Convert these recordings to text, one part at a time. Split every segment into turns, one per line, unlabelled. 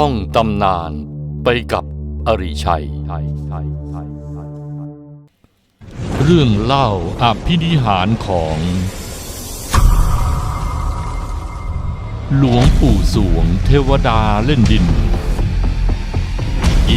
ท่องตำนานไปกับอริชัย เรื่องเล่าอภินิหารของ หลวงปู่สวงเทวดาเล่นดิน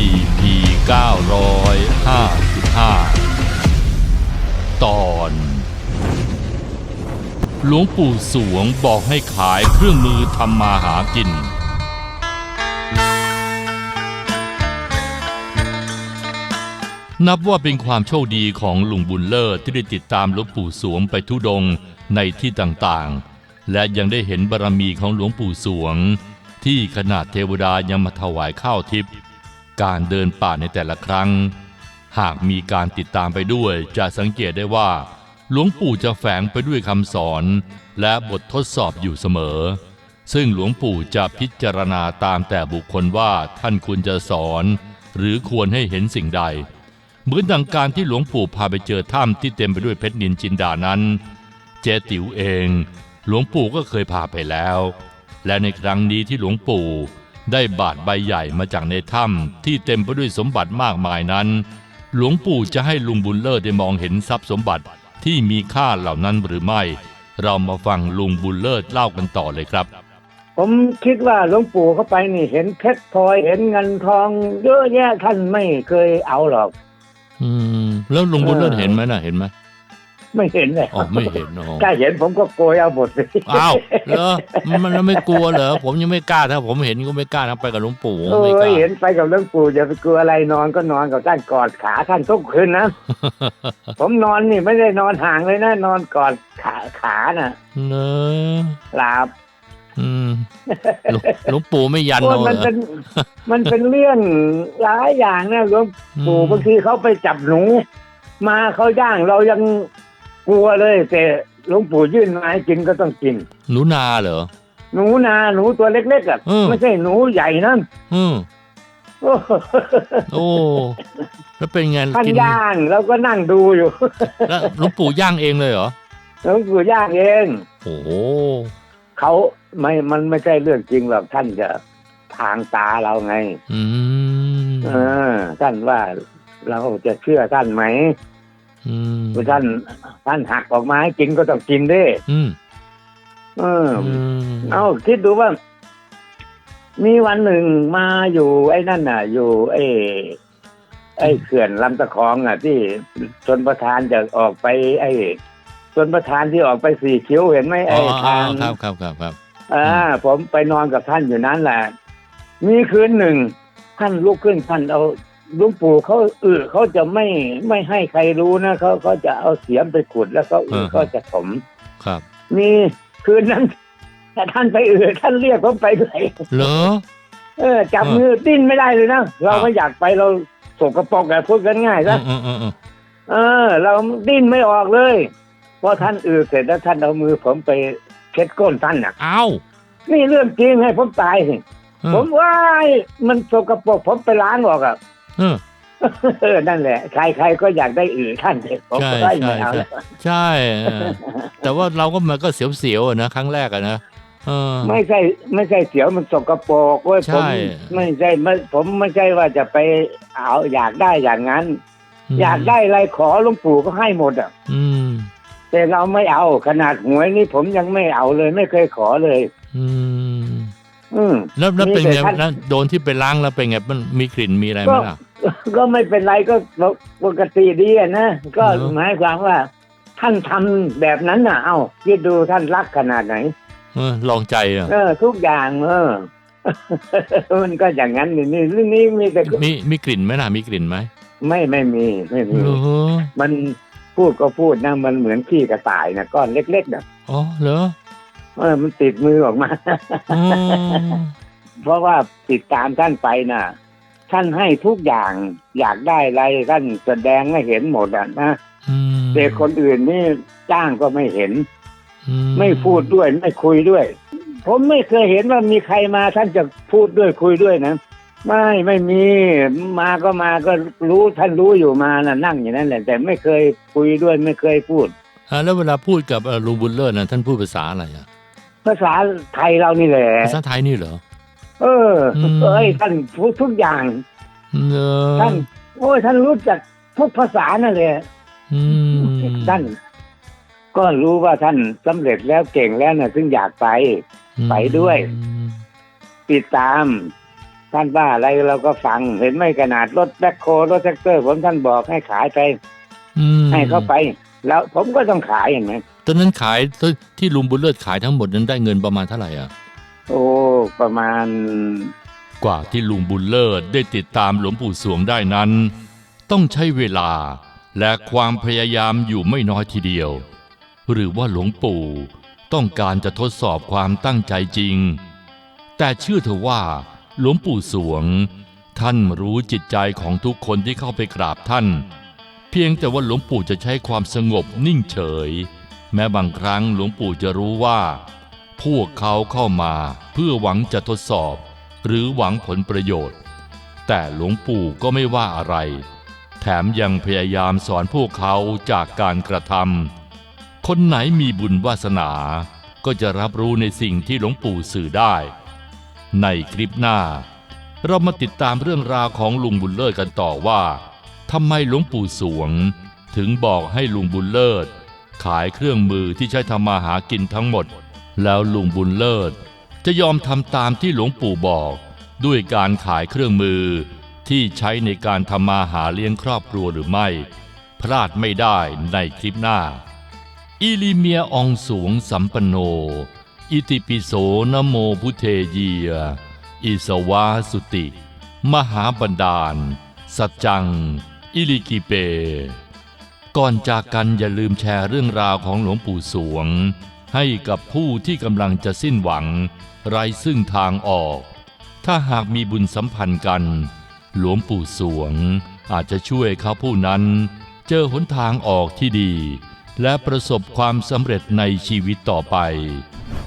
EP 955 ตอน หลวงปู่สวงบอกให้ขายเครื่องมือทำมาหากิน นับว่าเป็นความโชคดีของลุงบุญเลิศที่ได้ติดตามหลวงปู่สวงไปทุดงในที่ต่างๆ และยังได้เห็นบารมีของหลวงปู่สวง ที่ขนาดเทวดายังมาถวายข้าวทิพย์การเดินป่าในแต่ละครั้ง หากมีการติดตามไปด้วยจะสังเกตได้ว่า หลวงปู่จะแฝงไปด้วยคำสอน และบททดสอบอยู่เสมอ ซึ่งหลวงปู่จะพิจารณาตามแต่บุคคลว่าท่านควรจะสอน หรือควรให้เห็นสิ่งใด เหมือนดังการที่หลวงปู่พาไปเจอถ้ำที่เต็มไปด้วยเพชรนินจินดานั้น เจติ๋วเอง หลวงปู่ก็เคยพาไปแล้ว และในครั้งนี้ที่หลวงปู่ได้บาดใบใหญ่มาจากในถ้ำที่เต็มไปด้วยสมบัติมากมายนั้น หลวงปู่จะให้ลุงบุญเลิศได้มองเห็นทรัพย์สมบัติที่มีค่าเหล่านั้นหรือไม่ เรามาฟังลุงบุญเลิศเล่ากันต่อเลยครับ
ผมคิดว่าหลวงปู่เข้าไปนี่เห็นเพชรพลอยเห็นเงินทองเยอะแยะท่านไม่เคยเอาหรอก
อืมแล้วลุงบุญเลิศ
เออ
เห็นไหมน่ะเห็นไหม
ไม่เห็นเลย
อ๋อไม่เห็นอ๋อ
ถ้าเห็นผมก็โกยเอาหมดเลย
อ้าวเหรอมันมันไม่กลัวเหรอผมยังไม่กล้าถ้าผมเห็นก็ไม่กล้านะไปกับหลวงปู่
เอ
ไม่
อก
ล้า
เห็นไปกับหลวงปู่อย่าไปกลัวอะไรนอนก็นอนกับท่านกอดขาท่านทุกคืนนะผมนอนนี่ไม่ได้นอนห่างเลยนะนอนกอดขาขาน่ะ
เนอะ
หลับ
อืมหลวงหลวงปู่ไม่ยัน
โอ้
เอา
ยมัน
เหรอ
เป็นมันเป็นเรื่องหลายอย่างนะหลวงปู่บางทีเขาไปจับหนู มาเขาย่างเรายังกลัวเลยแต่หลวงปู่ยื่นมาให้กินก็ต้องกิน
หนูนาเหรอ
หนูนาหนูตัวเล็กๆอะ
อืม
ไม่ใช่หนูใหญ่นั่น
อืม
โอ้
โอ้แล้วเป็นไง
ท่าน
กิน
ย่างเราก็นั่งดูอยู่
แล้วหลวงปู่ย่างเองเลยเหรอ
หลวงปู่ย่างเอง
โอ้โห
เขา ไม่มันไม่ใช่เรื่องจริงหรอกท่านจะทางตาเราไง
อืม
เออ ท่านว่าเราจะเชื่อท่านไหม
อืม
ว่าท่านท่านหักออกมาให้กินก็ต้องกินเด้
อืม
เออ
อืม
เอาคิดดูว่า มีวันหนึ่งมาอยู่ ไอ้นั่นน่ะ อยู่ ไอ้ไอ้เขื่อนลำตะคองอะ ที่ชนประธานจะออกไป ไอ้ชนประธานที่ออกไปสี่คิ้วเห็นไหม
อ๋
ไอ้
อ
ทาง
ครับครับครับครับ
อ่าผมไปนอนกับท่านอยู่นั้นแหละ มีคืนหนึ่งท่านลุกขึ้นท่านเอาหลุงปู่เขาเออเขาจะไม่ไม่ให้ใครรู้นะเขาเขาจะเอาเสียมไปขุดแล้วเขาเออเขาจะถม
ครับ
มีคืนนั้นแต่ท่านไปเออท่านเรียกผมไปด้วย
เหรอ
เออจับ
เออ
มือดิ้นไม่ได้เลยนะเรา
อ้าว
ไม่อยากไปเราสกปรกอะพูดกันง่าย
อื
ซะ
มอืมอืมอืม
เออ เราดิ้นไม่ออกเลยพอท่านเออเสร็จแล้วท่านเอามือผมไป เช็ดก้นท่านน่ะ
เอ้า
นี่เรื่องจริงให้ผมตายสิ
เออ
ผมว่ามันสกปรกผมไปล้างออกอะ
เออ
เออนั่นแหละ ใครๆก็อยากได้อือท่านเลยผม
ใช่
ก็ได้
ใช่
ไม่เอา
ใช่
แล้ว
ใช่เออแต่ว่าเราก็มันก็เสียวๆอะนะครั้งแรกอะนะเออ
ไม่ใช่ไม่ใช่เสียวมันสกปรกเว้ย
ใช่
ผมไม่ใช่ไม่ผมไม่ใช่ว่าจะไปเอาอยากได้อย่างนั้น
ม
อยากได้อะไรขอหลวงปู่ก็ให้หมดอะ
อืม
แต่เราไม่เอาขนาดหวยนี่ผมยังไม่เอาเลย ไม่เคยขอเลย
อืม
อืม
แล้วแล้วเป็นไง
แต่ท่าน
แล้วโดนที่ไปล้างแล้วเป็นไงมันมีกลิ่นมีอะไรไหมล่ะ
ก็ไม่เป็นไรก็ปกติดีอะนะก็
เหรอ
หมายความว่า ท่านทำแบบนั้นน่ะ เอ้าคิดดูท่านรักขนาดไหน
เออลองใจอะ
เออ ทุกอย่างเออมันก็อย่างนั้นนี่นี่เรื่องนี้มีแต่
มีมีกลิ่นไหมล่ะมีกลิ่นไหม
ไม่ไม่มีไม่มี
เหรอ
มัน พูดก็พูดนะมันเหมือนขี้กระต่ายนะก้อนเล็กๆนะ
อ๋อเหรอ
เออมันติดมือออกมา
อ๋อ
เพราะว่าติดตามท่านไปน่ะ ท่านให้ทุกอย่างอยากได้อะไรท่านแสดงให้เห็นหมดอะนะ
อืม
แต่คนอื่นนี่จ้างก็ไม่เห็น
อื
ไม่พูดด้วยไม่คุยด้วย ผมไม่เคยเห็นว่ามีใครมาท่านจะพูดด้วยคุยด้วยนะ ไม่ไม่มีมาก็มาก็รู้ท่านรู้อยู่มานะนั่งอย่างนั้นแหละแต่ไม่เคยคุยด้วยไม่เคยพูด
อ่าแล้วเวลาพูดกับเอ่อลุงบุญเลิศนะท่านพูดภาษาอะไรอะ
ภาษาไทยเรานี่แหละ
ภาษาไทยนี่เหรอ
เอออ
ม
เอ้ยท่านพูดทุกอย่าง
เนอะ
ท่านโอ้ยท่านรู้จักทุกภาษานั่นเลย
อืม
ท่าน ก็รู้ว่าท่านสำเร็จแล้วเก่งแล้วนะซึ่งอยากไป ไปด้วยติดตาม ท่านว่าอะไรเราก็ฟังเห็นไหมขนาดรถแบ็คโครถแท็กเตอร์ผมท่านบอกให้ขายไป
อืม
ให้เขาไป แล้วผมก็ต้องขายเห็นไหม
ตอนนั้นขายที่ลุงบุญเลิศขายทั้งหมดนั้นได้เงินประมาณเท่าไหร่อะ
โอ้ประมาณ
กว่าที่ลุงบุญเลิศได้ติดตามหลวงปู่สวงได้นั้น ต้องใช้เวลาและความพยายามอยู่ไม่น้อยทีเดียว หรือว่าหลวงปู่ต้องการจะทดสอบความตั้งใจจริง แต่เชื่อเถอะว่า หลวงปู่สวง ท่านรู้จิตใจของทุกคนที่เข้าไปกราบท่าน เพียงแต่ว่าหลวงปู่จะใช้ความสงบนิ่งเฉย แม้บางครั้งหลวงปู่จะรู้ว่า พวกเขาเข้ามาเพื่อหวังจะทดสอบ หรือหวังผลประโยชน์ แต่หลวงปู่ก็ไม่ว่าอะไร แถมยังพยายามสอนพวกเขาจากการกระทำคนไหนมีบุญวาสนา ก็จะรับรู้ในสิ่งที่หลวงปู่สื่อได้ ในคลิปหน้า เรามาติดตามเรื่องราวของลุงบุญเลิศกันต่อว่าทำไมหลวงปู่สวง ถึงบอกให้ลุงบุญเลิศ ขายเครื่องมือที่ใช้ทำมาหากินทั้งหมด แล้วลุงบุญเลิศ จะยอมทำตามที่หลวงปู่บอก ด้วยการขายเครื่องมือ ที่ใช้ในการทำมาหาเลี้ยงครอบครัวหรือไม่ พลาดไม่ได้ในคลิปหน้า อิลิเมียอองสวงสัมปโน อิติปิโสนโมพุเทเยีย อิสวาสุติ มหาบันดาล สัจจัง อิลิกิเป ก่อนจากกันอย่าลืมแชร์เรื่องราวของหลวงปู่สวง ให้กับผู้ที่กำลังจะสิ้นหวัง ไร้ซึ่งทางออก ถ้าหากมีบุญสัมพันธ์กัน หลวงปู่สวง อาจจะช่วยเขาผู้นั้น เจอหนทางออกที่ดีและประสบความสำเร็จในชีวิตต่อไป